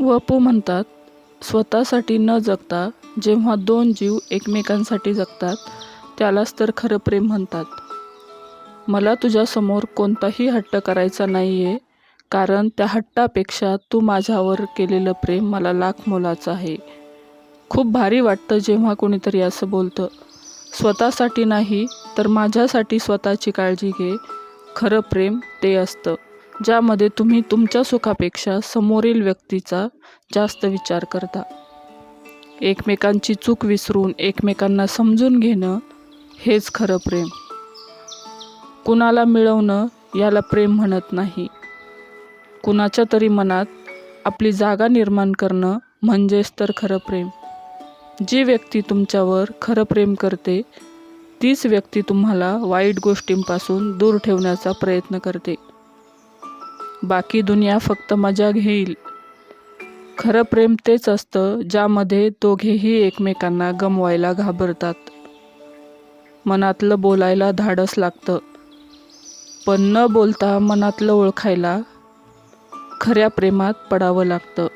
वपू म्हणतात स्वतःसाठी न जगता जेव्हा दोन जीव एकमेकांसाठी जगतात त्यालाच तर खरं प्रेम म्हणतात. मला तुझ्यासमोर कोणताही हट्ट करायचा नाही आहे कारण त्या हट्टापेक्षा तू माझ्यावर केलेलं प्रेम मला लाख मोलाचं आहे. खूप भारी वाटतं जेव्हा कोणीतरी असं बोलतं स्वतःसाठी नाही तर माझ्यासाठी स्वतःची काळजी घे. खरं प्रेम ते असतं. ज्यामध्ये तुम्ही तुमच्या सुखापेक्षा समोरील व्यक्तीचा जास्त विचार करता. एकमेकांची चूक विसरून एकमेकांना समजून घेणं हेच खरं प्रेम. कुणाला मिळवणं याला प्रेम म्हणत नाही. कुणाच्या तरी मनात आपली जागा निर्माण करणं म्हणजेच तर खरं प्रेम. जी व्यक्ती तुमच्यावर खरं प्रेम करते तीच व्यक्ती तुम्हाला वाईट गोष्टींपासून दूर ठेवण्याचा प्रयत्न करते. बाकी दुनिया फक्त मजा घेईल. खरं प्रेम तेच असतं ज्यामध्ये दोघेही एकमेकांना गमवायला घाबरतात. मनातलं बोलायला धाडस लागतं. पण न बोलता मनातलं ओळखायला खऱ्या प्रेमात पडावं लागतं.